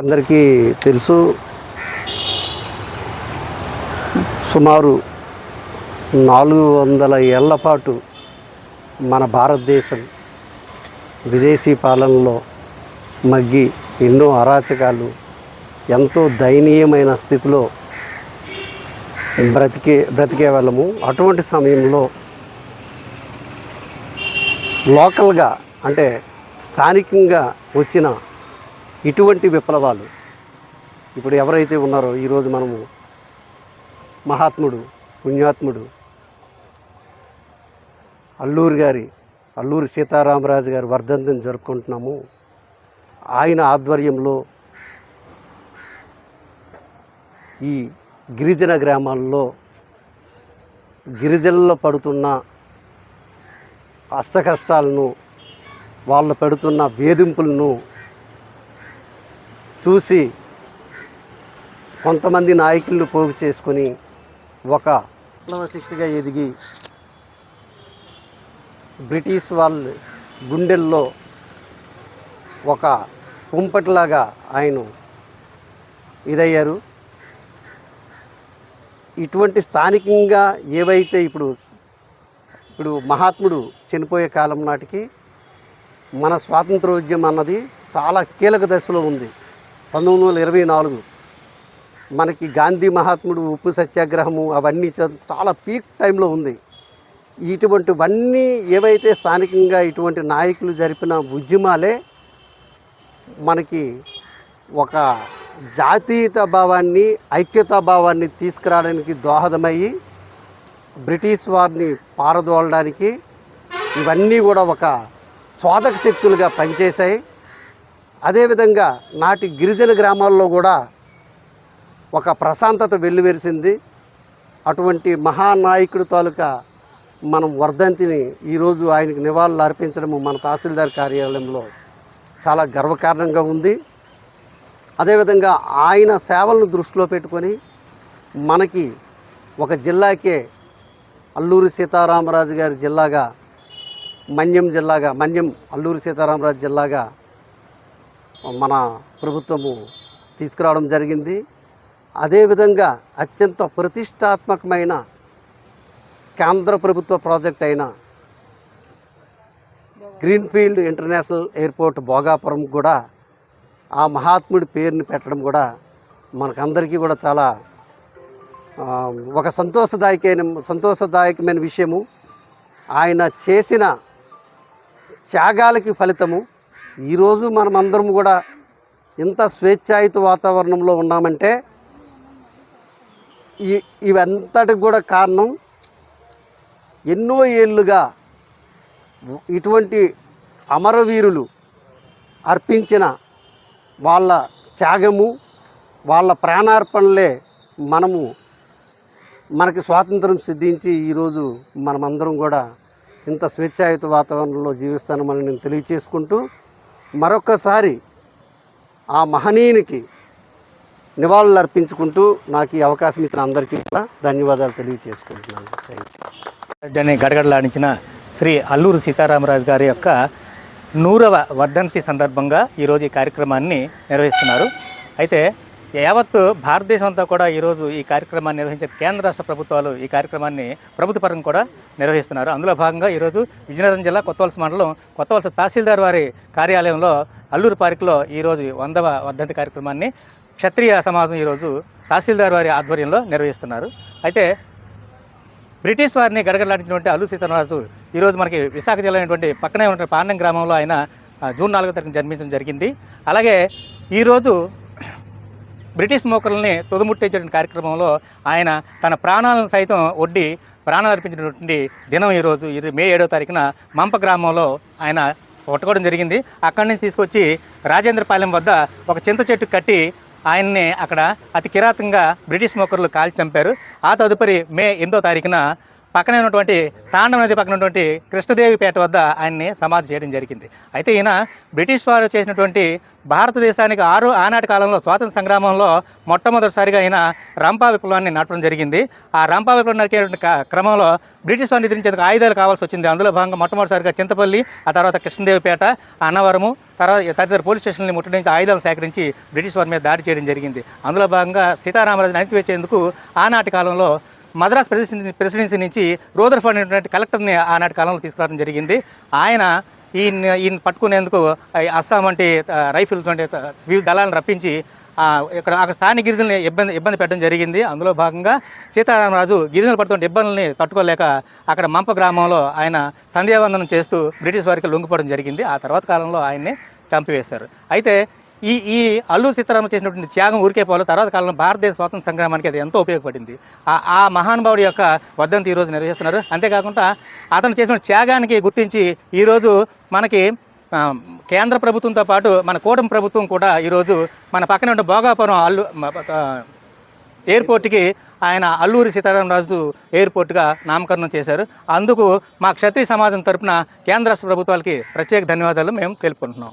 అందరికీ తెలుసు. సుమారు నాలుగు వందల ఏళ్ళ పాటు మన భారతదేశం విదేశీ పాలనలో మగ్గి ఎన్నో అరాచకాలు ఎంతో దయనీయమైన స్థితిలో బ్రతికే బ్రతికే వాళ్ళము. అటువంటి సమయంలో లోకల్గా అంటే స్థానికంగా వచ్చిన ఇటువంటి విప్లవాలు. ఇప్పుడు ఎవరైతే ఉన్నారో ఈరోజు మనము మహాత్ముడు పుణ్యాత్ముడు అల్లూరి గారి అల్లూరి సీతారామరాజు గారి వర్ధంతిని జరుపుకుంటున్నాము. ఆయన ఆధ్వర్యంలో ఈ గిరిజన గ్రామాల్లో గిరిజనుల్లో పడుతున్న అష్టకష్టాలను వాళ్ళు పెడుతున్న వేధింపులను చూసి కొంతమంది నాయకులను పోగు చేసుకొని ఒక విప్లవ శక్తిగా ఎదిగి బ్రిటిష్ వాళ్ళ గుండెల్లో ఒక కుంపటిలాగా ఆయన ఇదయ్యారు. ఇటువంటి స్థానికంగా ఏవైతే ఇప్పుడు ఇప్పుడు మహాత్ముడు చనిపోయే కాలం నాటికి మన స్వాతంత్రోద్యమం అన్నది చాలా కీలక దశలో ఉంది. పంతొమ్మిది వందల ఇరవై నాలుగు. మనకి గాంధీ మహాత్ముడు ఉప్పు సత్యాగ్రహము అవన్నీ చాలా పీక్ టైంలో ఉంది. ఇటువంటివన్నీ ఏవైతే స్థానికంగా ఇటువంటి నాయకులు జరిపిన ఉద్యమాలే మనకి ఒక జాతీయత భావాన్ని ఐక్యతా భావాన్ని తీసుకురావడానికి దోహదమయ్యి బ్రిటిష్ వారిని పారదోలడానికి ఇవన్నీ కూడా ఒక చోదక శక్తులుగా పనిచేశాయి. అదేవిధంగా నాటి గిరిజన గ్రామాల్లో కూడా ఒక ప్రశాంతత వెల్లువెరిసింది. అటువంటి మహానాయకుడి తాలూకా మనం వర్ధంతిని ఈరోజు ఆయనకి నివాళులు అర్పించడము మన తహసీల్దార్ కార్యాలయంలో చాలా గర్వకారణంగా ఉంది. అదేవిధంగా ఆయన సేవలను దృష్టిలో పెట్టుకొని మనకి ఒక జిల్లాకే అల్లూరి సీతారామరాజు గారి జిల్లాగా మన్యం జిల్లాగా మన్యం అల్లూరి సీతారామరాజు జిల్లాగా మన ప్రభుత్వము తీసుకురావడం జరిగింది. అదేవిధంగా అత్యంత ప్రతిష్టాత్మకమైన కేంద్ర ప్రభుత్వ ప్రాజెక్ట్ అయిన గ్రీన్ఫీల్డ్ ఇంటర్నేషనల్ ఎయిర్పోర్ట్ భోగాపురం కూడా ఆ మహాత్ముడి పేరుని పెట్టడం కూడా మనకందరికీ కూడా చాలా ఒక సంతోషదాయకమైన సంతోషదాయకమైన విషయము. ఆయన చేసిన త్యాగాలకి ఫలితము. ఈరోజు మనమందరం కూడా ఇంత స్వేచ్ఛాయుత వాతావరణంలో ఉన్నామంటే ఈ ఇవంతటికి కూడా కారణం ఎన్నో ఏళ్ళుగా ఇటువంటి అమరవీరులు అర్పించిన వాళ్ళ త్యాగము వాళ్ళ ప్రాణార్పణలే మనము మనకి స్వాతంత్రం సిద్ధించి ఈరోజు మనమందరం కూడా ఇంత స్వేచ్ఛాయుత వాతావరణంలో జీవిస్తానని నేను తెలియచేసుకుంటూ మరొకసారి ఆ మహనీయునికి నివాళులు అర్పించుకుంటూ నాకు ఈ అవకాశం ఇచ్చిన అందరికీ కూడా ధన్యవాదాలు తెలియచేసుకుంటున్నాను థ్యాంక్ దాన్ని గడగడలాడించిన శ్రీ అల్లూరు సీతారామరాజు గారి యొక్క నూరవ వర్ధంతి సందర్భంగా ఈరోజు ఈ కార్యక్రమాన్ని నిర్వహిస్తున్నారు. అయితే యావత్తు భారతదేశం అంతా కూడా ఈరోజు ఈ కార్యక్రమాన్ని నిర్వహించే కేంద్ర రాష్ట్ర ప్రభుత్వాలు ఈ కార్యక్రమాన్ని ప్రభుత్వ పరంగా కూడా నిర్వహిస్తున్నారు. అందులో భాగంగా ఈరోజు విజయనగరం జిల్లా కొత్తవలస మండలం కొత్తవలస తహసీల్దార్ వారి కార్యాలయంలో అల్లూరు పార్కులో ఈరోజు వందవ వర్ధంతి కార్యక్రమాన్ని క్షత్రియ సమాజం ఈరోజు తహసీల్దార్ వారి ఆధ్వర్యంలో నిర్వహిస్తున్నారు. అయితే బ్రిటిష్ వారిని గడగడలాడించినటువంటి అల్లు సీతారామరాజు ఈరోజు మనకి విశాఖ జిల్లా అయినటువంటి పక్కనే ఉన్న పాండం గ్రామంలో ఆయన జూన్ నాలుగో తారీఖున జన్మించడం జరిగింది. అలాగే ఈరోజు బ్రిటిష్ మోకర్లని తుదముట్టించేటువంటి కార్యక్రమంలో ఆయన తన ప్రాణాలను సైతం ఒడ్డి ప్రాణాలు అర్పించినటువంటి దినం ఈరోజు ఇది మే ఏడో తారీఖున మంప గ్రామంలో ఆయన కొట్టుకోవడం జరిగింది. అక్కడి నుంచి తీసుకొచ్చి రాజేంద్రపాలెం వద్ద ఒక చింత చెట్టు కట్టి ఆయన్ని అక్కడ అతి కిరాతంగా బ్రిటిష్ మోకర్లు కాల్చి చంపారు. ఆ తదుపరి మే ఎనిమిదో తారీఖున పక్కనే ఉన్నటువంటి తాండవ నది పక్కన ఉన్నటువంటి కృష్ణదేవిపేట వద్ద ఆయన్ని సమాధి చేయడం జరిగింది. అయితే ఈయన బ్రిటిష్ వారు చేసినటువంటి భారతదేశానికి ఆరు ఆనాటి కాలంలో స్వాతంత్ర సంగ్రామంలో మొట్టమొదటిసారిగా ఆయన రంపా విప్లవాన్ని నడపడం జరిగింది. ఆ రంపా విప్లవం నడిచేటువంటి క్రమంలో బ్రిటిష్ వారిని ఎదిరించేందుకు ఆయుధాలు కావాల్సి వచ్చింది. అందులో భాగంగా మొట్టమొదటిసారిగా చింతపల్లి ఆ తర్వాత కృష్ణదేవిపేట అన్నవరము తర్వాత తదితర పోలీస్ స్టేషన్ని ముట్టడించి ఆయుధాలు సేకరించి బ్రిటిష్ వారి మీద దాడి చేయడం జరిగింది. అందులో భాగంగా సీతారామరాజుని అణిచివేసేందుకు ఆనాటి కాలంలో మద్రాస్ ప్రెసిడెన్సీ ప్రెసిడెన్సీ నుంచి రోదర్ఫర్డ్ అనేటువంటి కలెక్టర్ని ఆనాటి కాలంలో తీసుకురావడం జరిగింది. ఆయన ఈయన ఈయన పట్టుకునేందుకు అస్సాం వంటి రైఫిల్ రైఫిల్స్ వంటి వివిధ దళాలను రప్పించి ఇక్కడ అక్కడ స్థానిక గిరిజనులు ఇబ్బంది ఇబ్బంది పెట్టడం జరిగింది. అందులో భాగంగా సీతారామరాజు గిరిజనులు పడుతున్న ఇబ్బందుల్ని తట్టుకోలేక అక్కడ మంప గ్రామంలో ఆయన సంధ్యావందనం చేస్తూ బ్రిటిష్ వారికి లొంగిపోవడం జరిగింది. ఆ తర్వాత కాలంలో ఆయన్ని చంపివేశారు. అయితే ఈ ఈ అల్లూరు సీతారామ చేసినటువంటి త్యాగం ఊరికే పోలేదు తర్వాత కాలంలో భారతదేశ స్వాతంత్ర సంగ్రామానికి అది ఎంతో ఉపయోగపడింది. ఆ ఆ మహానుభావుడి యొక్క వర్ధంతి ఈరోజు నిర్వహిస్తున్నారు. అంతేకాకుండా అతను చేసిన త్యాగానికి గుర్తించి ఈరోజు మనకి కేంద్ర ప్రభుత్వంతో పాటు మన కూటమి ప్రభుత్వం కూడా ఈరోజు మన పక్కన ఉన్న భోగాపురం అల్లు ఎయిర్పోర్ట్కి ఆయన అల్లూరి సీతారామరాజు ఎయిర్పోర్ట్గా నామకరణం చేశారు. అందుకు మా క్షత్రియ సమాజం తరపున కేంద్ర రాష్ట్ర ప్రభుత్వాలకి ప్రత్యేక ధన్యవాదాలు మేము తెలుపుకుంటున్నాం.